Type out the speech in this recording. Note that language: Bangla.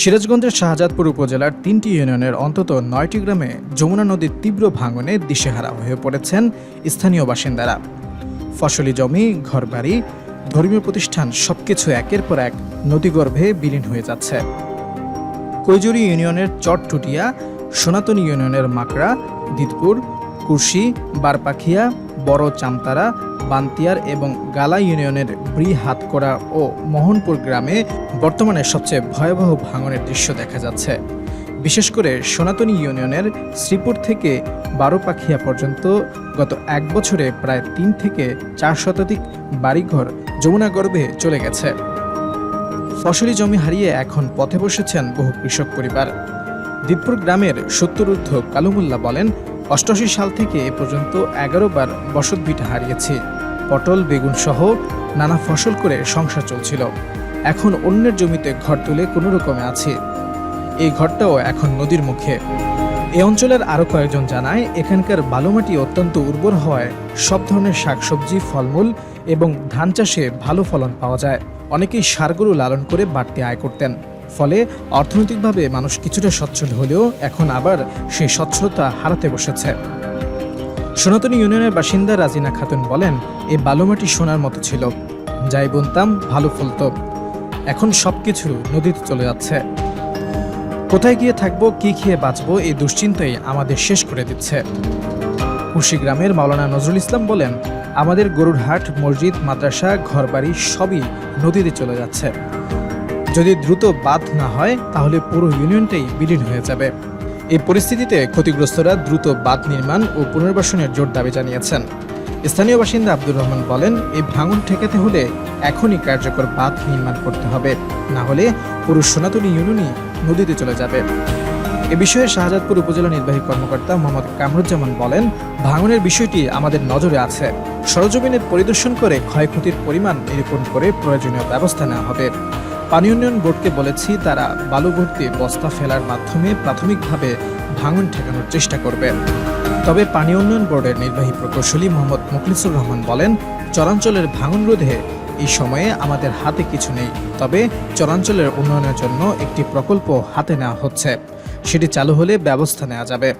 সিরাজগঞ্জের শাহজাদপুর উপজেলার তিনটি ইউনিয়নের অন্তত নয়টি গ্রামে যমুনা নদীর তীব্র ভাঙনে দিশেহারা হয়ে পড়েছেন স্থানীয় বাসিন্দারা। ফসলি জমি, ঘরবাড়ি, ধর্মীয় প্রতিষ্ঠান সবকিছু একের পর এক নদীগর্ভে বিলীন হয়ে যাচ্ছে। কৈজুরি ইউনিয়নের চটটুটিয়া, সনাতনী ইউনিয়নের মাকড়া, দিতপুর কুর্শি বারপাখিয়া, বড় চামতারা, বান্তিয়ার এবং গালা ইউনিয়নের ব্রি হাতকড়া ও মোহনপুর গ্রামে বর্তমানে সবচেয়ে ভয়াবহ ভাঙনের দৃশ্য দেখা যাচ্ছে। বিশেষ করে সনাতনী ইউনিয়নের শ্রীপুর থেকে বারোপাখিয়া পর্যন্ত গত এক বছরে প্রায় তিন থেকে চার শতাধিক বাড়িঘর যমুনা গর্ভে চলে গেছে। ফসলি জমি হারিয়ে এখন পথে বসেছেন বহু কৃষক পরিবার। দিতপুর গ্রামের সত্তরুদ্ধ কালুমুল্লা বলেন অষ্টআশি সাল থেকে এ পর্যন্ত এগারো বার বসতভিটা হারিয়েছি। পটল, বেগুন সহ নানা ফসল করে সংসার চলছিল। এখন অন্যের জমিতে ঘর তুলে কোনো রকমে আছি। এই ঘরটাও এখন নদীর মুখে। এ অঞ্চলের আরও কয়েকজন জানায়, এখানকার বালুমাটি অত্যন্ত উর্বর হওয়ায় সব ধরনের শাকসবজি, ফলমূল এবং ধান চাষে ভালো ফলন পাওয়া যায়। অনেকেই সারগরু লালন করে বাড়তি আয় করতেন। ফলে অর্থনৈতিকভাবে মানুষ কিছুটা সচ্ছল হলেও এখন আবার সেই স্বচ্ছতা হারাতে বসেছে। সনাতনী ইউনিয়নের বাসিন্দা রাজিনা খাতুন বলেন এই বালুমাটি সোনার মতো ছিল। যাই বুনতাম, ভালো ফলতো। এখন সবকিছু নদীতে চলে যাচ্ছে। কোথায় গিয়ে থাকব, কি খেয়ে বাঁচবো, এই দুশ্চিন্তাই আমাদের শেষ করে দিচ্ছে। গ্রামের মাওলানা নজরুল ইসলাম বলেন, আমাদের গরুর হাট, মসজিদ, মাদ্রাসা, ঘরবাড়ি সবই নদীতে চলে যাচ্ছে। যদি দ্রুত বাঁধ না হয়, তাহলে পুরো ইউনিয়নটাই বিলীন হয়ে যাবে। এই পরিস্থিতিতে ক্ষতিগ্রস্তরা দ্রুত বাঁধ নির্মাণ ও পুনর্বাসনের জোর দাবি জানিয়েছেন। স্থানীয় বাসিন্দা আব্দুর রহমান বলেন, এই ভাঙন ঠেকাতে হলে এখনই কার্যকর বাঁধ নির্মাণ করতে হবে, না হলে পুরো সনাতনী ইউনিয়নই নদীতে চলে যাবে। এ বিষয়ে শাহজাদপুর উপজেলা নির্বাহী কর্মকর্তা মোহাম্মদ কামরুজ্জামান বলেন, ভাঙনের বিষয়টি আমাদের নজরে আছে। সরজমিনে পরিদর্শন করে ক্ষয়ক্ষতির পরিমাণ নিরূপণ করে প্রয়োজনীয় ব্যবস্থা নেওয়া হবে। পানি উন্নয়ন বোর্ডকে বলেছি, তারা বালু ভর্তি বস্তা ফেলার মাধ্যমে প্রাথমিকভাবে ভাঙন ঠেকানোর চেষ্টা করবে। তবে পানি উন্নয়ন বোর্ডের নির্বাহী প্রকৌশলী মোহাম্মদ মুখলিসুর রহমান বলেন, চরাঞ্চলের ভাঙন রোধে এই সময়ে আমাদের হাতে কিছু নেই, তবে চরাঞ্চলের উন্নয়নের জন্য একটি প্রকল্প হাতে নেওয়া হচ্ছে। সেটি চালু হলে ব্যবস্থা নেওয়া যাবে।